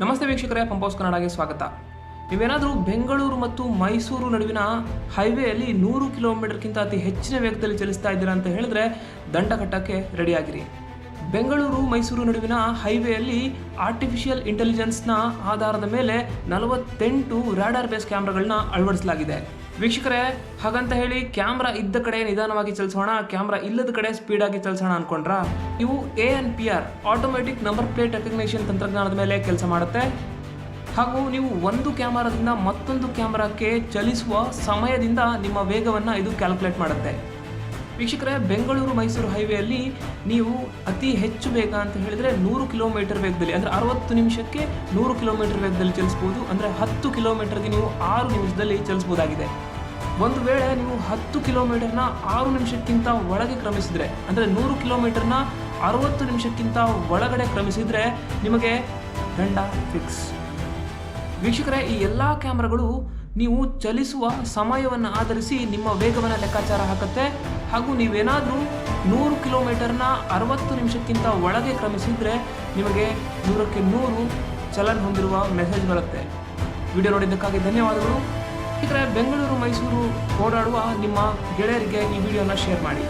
ನಮಸ್ತೆ ವೀಕ್ಷಕರೇ, ಪಂಪೌಸ್ ಕನ್ನಡಗೆ ಸ್ವಾಗತ. ನೀವೇನಾದರೂ ಬೆಂಗಳೂರು ಮತ್ತು ಮೈಸೂರು ನಡುವಿನ ಹೈವೇಯಲ್ಲಿ ನೂರು ಕಿಲೋಮೀಟರ್ಗಿಂತ ಅತಿ ಹೆಚ್ಚಿನ ವೇಗದಲ್ಲಿ ಚಲಿಸ್ತಾ ಇದ್ದೀರಾ ಅಂತ ಹೇಳಿದ್ರೆ ದಂಡ ಕಟ್ಟಕ್ಕೆ ರೆಡಿಯಾಗಿರಿ. ಬೆಂಗಳೂರು, ಮೈಸೂರು ನಡುವಿನ ಹೈವೇಯಲ್ಲಿ ಆರ್ಟಿಫಿಷಿಯಲ್ ಇಂಟೆಲಿಜೆನ್ಸ್ನ ಆಧಾರದ ಮೇಲೆ ನಲವತ್ತೆಂಟು ರ್ಯಾಡರ್ ಬೇಸ್ ಕ್ಯಾಮ್ರಾಗಳನ್ನ ಅಳವಡಿಸಲಾಗಿದೆ. ವೀಕ್ಷಕರೇ, ಹಾಗಂತ ಹೇಳಿ ಕ್ಯಾಮ್ರಾ ಇದ್ದ ಕಡೆ ನಿಧಾನವಾಗಿ ಚಲಿಸೋಣ, ಕ್ಯಾಮ್ರಾ ಇಲ್ಲದ ಕಡೆ ಸ್ಪೀಡಾಗಿ ಚಲಿಸೋಣ ಅನ್ಕೊಂಡ್ರ ಇವು A N P R automatic number plate recognition ತಂತ್ರಜ್ಞಾನದ ಮೇಲೆ ಕೆಲಸ ಮಾಡುತ್ತೆ. ಹಾಗೂ ನೀವು ಒಂದು ಕ್ಯಾಮರಾದಿಂದ ಮತ್ತೊಂದು ಕ್ಯಾಮರಾಕ್ಕೆ ಚಲಿಸುವ ಸಮಯದಿಂದ ನಿಮ್ಮ ವೇಗವನ್ನು ಇದು ಕ್ಯಾಲ್ಕುಲೇಟ್ ಮಾಡುತ್ತೆ. ವೀಕ್ಷಕರೇ, ಬೆಂಗಳೂರು ಮೈಸೂರು ಹೈವೇಯಲ್ಲಿ ನೀವು ಅತಿ ಹೆಚ್ಚು ವೇಗ ಅಂತ ಹೇಳಿದರೆ ನೂರು ಕಿಲೋಮೀಟರ್ ವೇಗದಲ್ಲಿ, ಅಂದರೆ ಅರವತ್ತು ನಿಮಿಷಕ್ಕೆ ನೂರು ಕಿಲೋಮೀಟರ್ ವೇಗದಲ್ಲಿ ಚಲಿಸ್ಬೋದು ಅಂದರೆ ಹತ್ತು ಕಿಲೋಮೀಟರ್ಗೆ ನೀವು ಆರು ನಿಮಿಷದಲ್ಲಿ ಚಲಿಸ್ಬೋದಾಗಿದೆ ಒಂದು ವೇಳೆ ನೀವು ಹತ್ತು ಕಿಲೋಮೀಟರ್ನ ಆರು ನಿಮಿಷಕ್ಕಿಂತ ಒಳಗೆ ಕ್ರಮಿಸಿದರೆ, ಅಂದರೆ ನೂರು ಕಿಲೋಮೀಟರ್ನ ಅರವತ್ತು ನಿಮಿಷಕ್ಕಿಂತ ಒಳಗಡೆ ಕ್ರಮಿಸಿದರೆ ನಿಮಗೆ ದಂಡ ಫಿಕ್ಸ್ ವೀಕ್ಷಕರೇ, ಈ ಎಲ್ಲ ಕ್ಯಾಮ್ರಾಗಳು ನೀವು ಚಲಿಸುವ ಸಮಯವನ್ನು ಆಧರಿಸಿ ನಿಮ್ಮ ವೇಗವನ್ನು ಲೆಕ್ಕಾಚಾರ ಹಾಕುತ್ತೆ. ಹಾಗೂ ನೀವೇನಾದರೂ ನೂರು ಕಿಲೋಮೀಟರ್ನ ಅರವತ್ತು ನಿಮಿಷಕ್ಕಿಂತ ಒಳಗೆ ಕ್ರಮಿಸಿದರೆ ನಿಮಗೆ ನೂರಕ್ಕೆ ನೂರು ಚಲನ್ ಹೊಂದಿರುವ ಮೆಸೇಜ್ ಬರುತ್ತೆ. ವಿಡಿಯೋ ನೋಡಿದ್ದಕ್ಕಾಗಿ ಧನ್ಯವಾದಗಳು. ವೀಕ್ಷಕರೇ ಬೆಂಗಳೂರು ಮೈಸೂರು ಓಡಾಡುವ ನಿಮ್ಮ ಗೆಳೆಯರಿಗೆ ಈ ವಿಡಿಯೋನ ಶೇರ್ ಮಾಡಿ.